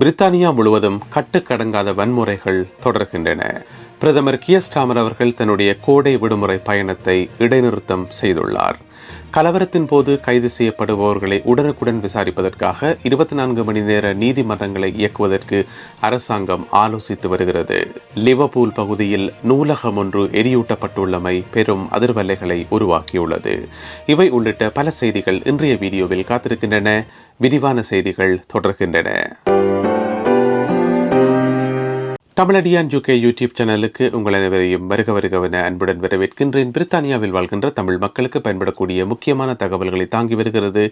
பிரித்தானியா முழுவதும் கட்டுக்கடங்காத வன்முறைகள் தொடர்கின்றன. பிரதமர் கியஸ்டாமர் அவர்கள் தன்னுடைய கோடை விடுமுறை பயணத்தை இடைநிறுத்தம் செய்துள்ளார். கலவரத்தின் போது கைது செய்யப்படுபவர்களை உடனுக்குடன் விசாரிப்பதற்காக இருபத்தி நான்கு மணி நேர நீதிமன்றங்களை இயக்குவதற்கு அரசாங்கம் ஆலோசித்து வருகிறது. லிவபூல் பகுதியில் நூலகம் ஒன்று எரியூட்டப்பட்டுள்ளமை பெரும் அதிர்வலைகளை உருவாக்கியுள்ளது. இவை உள்ளிட்ட பல செய்திகள் இன்றைய வீடியோவில் காத்திருக்கின்றன. விரிவான செய்திகள் தொடர்கின்றன. தமிழடியான் யூகே யூடியூப் சேனலுக்கு உங்கள் அனைவரையும் வருக வருகவென அன்புடன் வரவேற்கின்றேன். பிரித்தானியாவில் வாழ்கின்ற தமிழ் மக்களுக்கு பயன்படக்கூடிய முக்கியமான தகவல்களை தாங்கி வருகிறது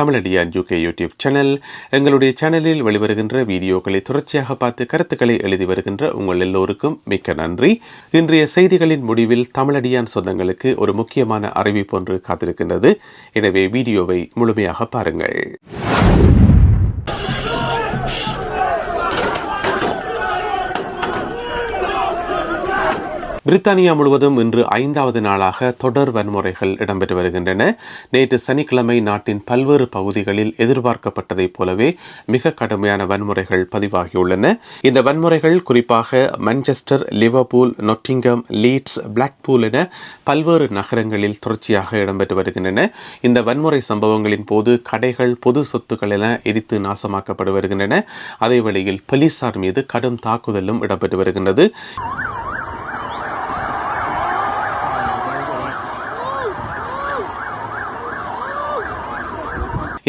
தமிழடியான் யூகே யூடியூப் சேனல். எங்களுடைய சேனலில் வெளிவருகின்ற வீடியோக்களை தொடர்ச்சியாக பார்த்து கருத்துக்களை எழுதி வருகின்ற உங்கள் எல்லோருக்கும் மிக்க நன்றி. இன்றைய செய்திகளின் முடிவில் தமிழடியான் சொந்தங்களுக்கு ஒரு முக்கியமான அறிவிப்பு ஒன்று காத்திருக்கின்றது. எனவே வீடியோவை முழுமையாக பாருங்கள். பிரித்தானியா முழுவதும் இன்று ஐந்தாவது நாளாக தொடர் வன்முறைகள் இடம்பெற்று வருகின்றன. நேற்று சனிக்கிழமை நாட்டின் பல்வேறு பகுதிகளில் எதிர்பார்க்கப்பட்டதைப் போலவே மிக கடுமையான வன்முறைகள் பதிவாகியுள்ளன. இந்த வன்முறைகள் குறிப்பாக Manchester Liverpool Nottingham Leeds Blackpool என பல்வேறு நகரங்களில் தொடர்ச்சியாக இடம்பெற்று வருகின்றன. இந்த வன்முறை சம்பவங்களின் போது கடைகள் பொது சொத்துக்கள் என எரித்து நாசமாக்கப்பட்டு வருகின்றன. அதே வழியில் போலீசார் மீது கடும் தாக்குதலும் இடம்பெற்று வருகின்றது.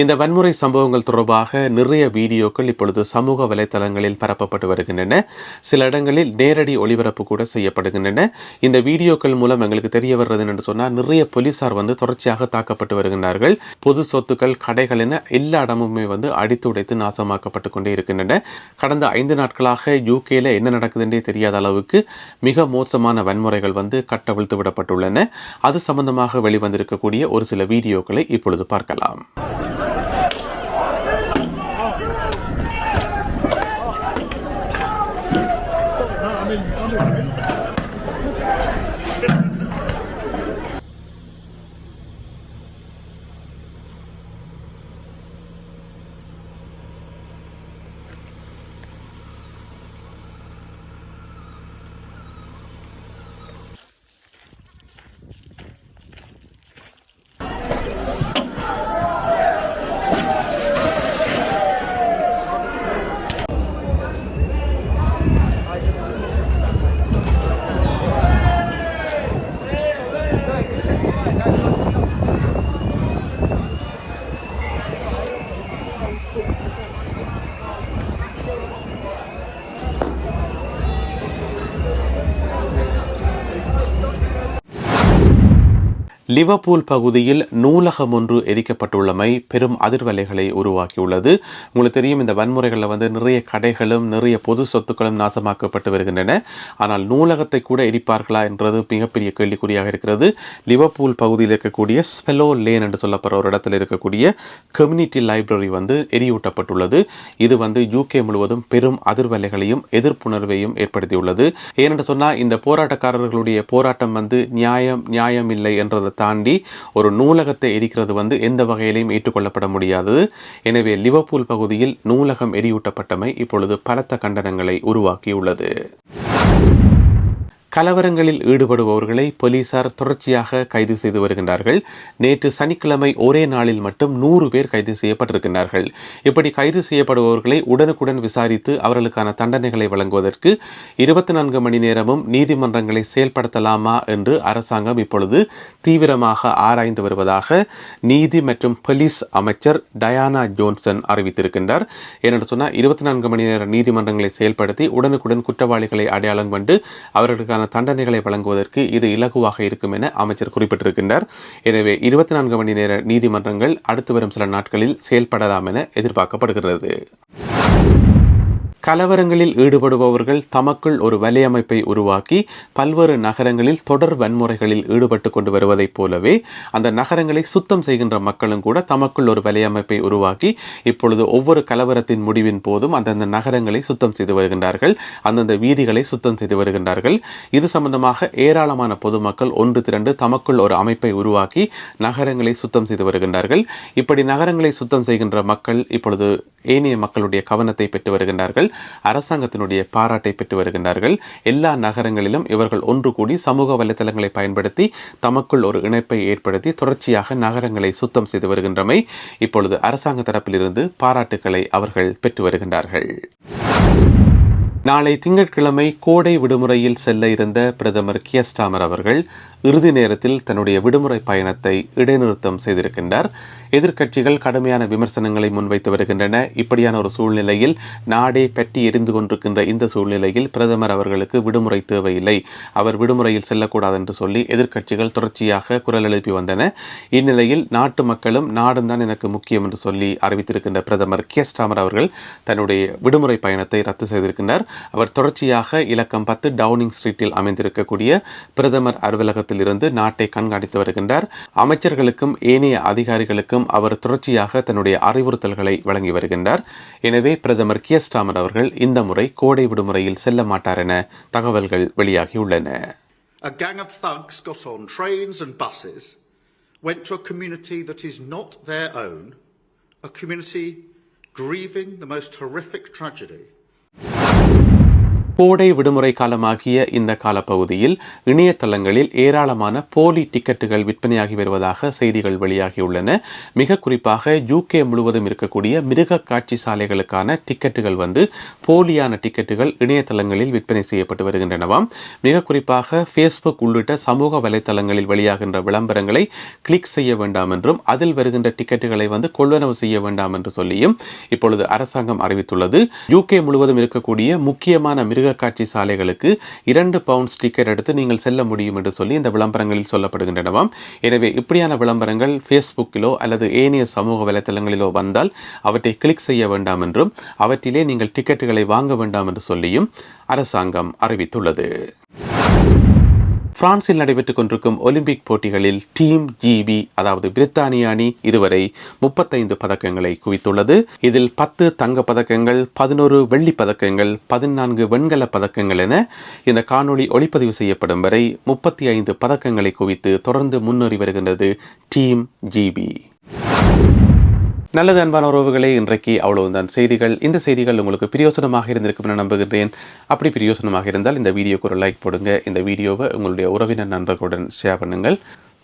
இந்த வன்முறை சம்பவங்கள் தொடர்பாக நிறைய வீடியோக்கள் இப்பொழுது சமூக வலைதளங்களில் பரப்பப்பட்டு வருகின்றன. சில இடங்களில் நேரடி ஒளிபரப்பு கூட செய்யப்படுகின்றன. இந்த வீடியோக்கள் மூலம் எங்களுக்கு தெரிய வர்றது என்று சொன்னால் நிறைய போலீசார் வந்து தொடர்ச்சியாக தாக்கப்பட்டு வருகின்றார்கள். பொது சொத்துக்கள் கடைகள் என எல்லா இடமுமே வந்து அடித்து உடைத்து நாசமாக்கப்பட்டு கொண்டே இருக்கின்றன. கடந்த ஐந்து நாட்களாக யூகேல என்ன நடக்குதுன்றே தெரியாத அளவுக்கு மிக மோசமான வன்முறைகள் வந்து கட்டவிழ்த்து விடப்பட்டுள்ளன. அது சம்பந்தமாக வெளிவந்திருக்கக்கூடிய ஒரு சில வீடியோக்களை இப்பொழுது பார்க்கலாம். லிவர்பூல் பகுதியில் நூலகம் ஒன்று எரிக்கப்பட்டுள்ளமை பெரும் அதிர்வலைகளை உருவாக்கியுள்ளது. உங்களுக்கு தெரியும் இந்த வன்முறைகளில் வந்து நிறைய கடைகளும் நிறைய பொது சொத்துக்களும் நாசமாக்கப்பட்டு வருகின்றன. ஆனால் நூலகத்தை கூட எரிப்பார்களா என்றது மிகப்பெரிய கேள்விக்குறியாக இருக்கிறது. லிவர்பூல் பகுதியில் இருக்கக்கூடிய ஸ்பெலோ லேன் என்று சொல்லப்படுற ஒரு இடத்தில் இருக்கக்கூடிய கம்யூனிட்டி லைப்ரரி வந்து எரியூட்டப்பட்டுள்ளது. இது வந்து யூகே முழுவதும் பெரும் அதிர்வலைகளையும் எதிர்ப்புணர்வையும் ஏற்படுத்தியுள்ளது. ஏனென்று சொன்னால் இந்த போராட்டக்காரர்களுடைய போராட்டம் வந்து நியாயம் நியாயம் இல்லை என்றதை தாண்டி ஒரு நூலகத்தை எரிக்கிறது வந்து எந்த வகையிலையும் ஏற்றுக்கொள்ளப்பட முடியாதது. எனவே லிவர்பூல் பகுதியில் நூலகம் எரியூட்டப்பட்டமை இப்பொழுது பலத்த கண்டனங்களை உருவாக்கியுள்ளது. கலவரங்களில் ஈடுபடுபவர்களை போலீசார் தொடர்ச்சியாக கைது செய்து வருகின்றார்கள். நேற்று சனிக்கிழமை ஒரே நாளில் மட்டும் நூறு பேர் கைது செய்யப்பட்டிருக்கின்றார்கள். இப்படி கைது செய்யப்படுபவர்களை உடனுக்குடன் விசாரித்து அவர்களுக்கான தண்டனைகளை வழங்குவதற்கு இருபத்தி நான்கு மணி நேரமும் நீதிமன்றங்களை செயல்படுத்தலாமா என்று அரசாங்கம் இப்பொழுது தீவிரமாக ஆராய்ந்து வருவதாக நீதி மற்றும் போலீஸ் அமைச்சர் டயானா ஜோன்சன் அறிவித்திருக்கின்றார். ஏனென்று சொன்னால் இருபத்தி நான்கு மணி நேர நீதிமன்றங்களை செயல்படுத்தி உடனுக்குடன் குற்றவாளிகளை அடையாளம் கண்டு அவர்களுக்கான தண்டனைகளை வழங்குவதற்கு இது இலகுவாக இருக்கும் என அமைச்சர் குறிப்பிட்டிருக்கின்றார். எனவே இருபத்தி நான்கு மணி நேர நீதிமன்றங்கள் அடுத்து வரும் சில நாட்களில் செயல்படலாம் என எதிர்பார்க்கப்படுகிறது. கலவரங்களில் ஈடுபடுபவர்கள் தமக்குள் ஒரு வலையமைப்பை உருவாக்கி பல்வேறு நகரங்களில் தொடர் வன்முறைகளில் ஈடுபட்டு கொண்டு வருவதைப் போலவே அந்த நகரங்களை சுத்தம் செய்கின்ற மக்களும் கூட தமக்குள் ஒரு வலையமைப்பை உருவாக்கி இப்பொழுது ஒவ்வொரு கலவரத்தின் முடிவின் போதும் அந்தந்த நகரங்களை சுத்தம் செய்து வருகின்றார்கள் அந்தந்த வீதிகளை சுத்தம் செய்து வருகின்றார்கள். இது சம்பந்தமாக ஏராளமான பொதுமக்கள் ஒன்று திரண்டு தமக்குள் ஒரு அமைப்பை உருவாக்கி நகரங்களை சுத்தம் செய்து வருகின்றார்கள். இப்படி நகரங்களை சுத்தம் செய்கின்ற மக்கள் இப்பொழுது ஏனைய மக்களுடைய கவனத்தை பெற்று வருகின்றார்கள். அரசாங்கத்தினுடைய பாராட்டை பெற்று வருகின்றார்கள். எல்லா நகரங்களிலும் இவர்கள் ஒன்று கூடி சமூக வலைத்தளங்களை பயன்படுத்தி தமக்குள் ஒரு இணைப்பை ஏற்படுத்தி தொடர்ச்சியாக நகரங்களை சுத்தம் செய்து வருகின்றமை இப்பொழுது அரசாங்க தரப்பிலிருந்து பாராட்டுக்களை அவர்கள் பெற்று வருகின்றார்கள். நாளை திங்கட்கிழமை கோடை விடுமுறையில் செல்ல இருந்த பிரதமர் கியஸ்டாமர் அவர்கள் இறுதி நேரத்தில் தன்னுடைய விடுமுறை பயணத்தை இடைநிறுத்தம் செய்திருக்கின்றார். எதிர்க்கட்சிகள் கடுமையான விமர்சனங்களை முன்வைத்து வருகின்றன. இப்படியான ஒரு சூழ்நிலையில் நாடே பற்றி எரிந்து கொண்டிருக்கின்ற இந்த சூழ்நிலையில் பிரதமர் அவர்களுக்கு விடுமுறை தேவையில்லை. அவர் விடுமுறையில் செல்லக்கூடாது என்று சொல்லி எதிர்க்கட்சிகள் தொடர்ச்சியாக குரல் எழுப்பி வந்தன. இந்நிலையில் நாட்டு மக்களும் நாடும் தான் எனக்கு முக்கியம் என்று சொல்லி அறிவித்திருக்கின்ற பிரதமர் கே. ஸ்டாமர் அவர்கள் தன்னுடைய விடுமுறை பயணத்தை ரத்து செய்திருக்கின்றார். அவர் தொடர்ச்சியாக இலக்கம் பத்து டவுனிங் ஸ்ட்ரீட்டில் அமைந்திருக்கக்கூடிய பிரதமர் அலுவலகத்தில் இருந்து நாட்டை கண்காணித்து வருகின்றார். அமைச்சர்களுக்கும் ஏனைய அதிகாரிகளுக்கும் அவர் தொடர்ச்சியாக தன்னுடைய அறிவுறுத்தல்களை வழங்கி வருகின்றார். எனவே பிரதமர் கியஸ்டாமர் அவர்கள் இந்த முறை கோடை விடுமுறையில் செல்ல மாட்டார் என தகவல்கள் வெளியாகியுள்ளன. A gang of thugs got on trains and buses, went to a community that is not their own, a community grieving the most horrific tragedy. கோடை விடுமுறை காலமாகிய இந்த காலப்பகுதியில் இணையதளங்களில் ஏராளமான போலி டிக்கெட்டுகள் விற்பனையாகி வருவதாக செய்திகள் வெளியாகியுள்ளன. மிக குறிப்பாக யூகே முழுவதும் இருக்கக்கூடிய மிருக காட்சி சாலைகளுக்கான டிக்கெட்டுகள் வந்து போலியான டிக்கெட்டுகள் இணையதளங்களில் விற்பனை செய்யப்பட்டு வருகின்றனவாம். மிக குறிப்பாக ஃபேஸ்புக் உள்ளிட்ட சமூக வலைத்தளங்களில் வெளியாகின்ற விளம்பரங்களை கிளிக் செய்ய வேண்டாம் என்றும் அதில் வருகின்ற டிக்கெட்டுகளை வந்து கொள்வனவு செய்ய வேண்டாம் என்று சொல்லியும் இப்பொழுது அரசாங்கம் அறிவித்துள்ளது. யூகே முழுவதும் இருக்கக்கூடிய முக்கியமான மிருக மிருகக்காட்சி சாலைகளுக்கு இரண்டு பவுண்ட்ஸ் டிக்கெட் எடுத்து நீங்கள் செல்ல முடியும் என்று சொல்லி இந்த விளம்பரங்களில் சொல்லப்படுகின்றனவாம். எனவே இப்படியான விளம்பரங்கள் ஃபேஸ்புக்கிலோ அல்லது ஏனைய சமூக வலைத்தளங்களிலோ வந்தால் அவற்றை கிளிக் செய்ய வேண்டாம் என்றும் அவற்றிலே நீங்கள் டிக்கெட்டுகளை வாங்க வேண்டாம் என்று சொல்லியும் அரசாங்கம் அறிவித்துள்ளது. பிரான்சில் நடைபெற்றுக் கொண்டிருக்கும் ஒலிம்பிக் போட்டிகளில் டீம் ஜிபி அதாவது பிரித்தானிய அணி இதுவரை முப்பத்தைந்து பதக்கங்களை குவித்துள்ளது. இதில் பத்து தங்க பதக்கங்கள் பதினோரு வெள்ளி பதக்கங்கள் பதினான்கு வெண்கல பதக்கங்கள் என இந்த காணொளி ஒளிப்பதிவு செய்யப்படும் வரை முப்பத்தி ஐந்து பதக்கங்களை குவித்து தொடர்ந்து முன்னேறி வருகின்றது டீம் ஜிபி. நல்லது அன்பான உறவுகளே இன்றைக்கு அவ்வளவுதான். செய்திகள் இந்த செய்திகள் உங்களுக்கு பிரியோசனமாக இருந்திருக்கும் என நம்புகின்றேன். அப்படி பிரியோசனமாக இருந்தால் இந்த வீடியோக்கு ஒரு லைக் போடுங்க. இந்த வீடியோவை உங்களுடைய உறவினர் நண்பர்களுடன் ஷேர் பண்ணுங்கள்.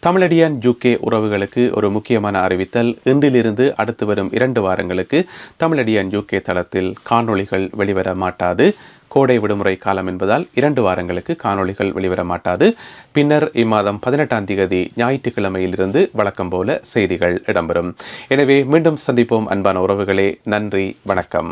தமிழடியான் யூகே உறவுகளுக்கு ஒரு முக்கியமான அறிவித்தல். இன்றிலிருந்து அடுத்து வரும் இரண்டு வாரங்களுக்கு தமிழடியான் யூகே தளத்தில் காணொளிகள் வெளிவர மாட்டாது. கோடை விடுமுறை காலம் என்பதால் இரண்டு வாரங்களுக்கு காணொளிகள் வெளிவர மாட்டாது. பின்னர் இம்மாதம் பதினெட்டாம் தேதி ஞாயிற்றுக்கிழமையிலிருந்து வழக்கம் போல செய்திகள் இடம்பெறும். எனவே மீண்டும் சந்திப்போம் அன்பான உறவுகளே. நன்றி வணக்கம்.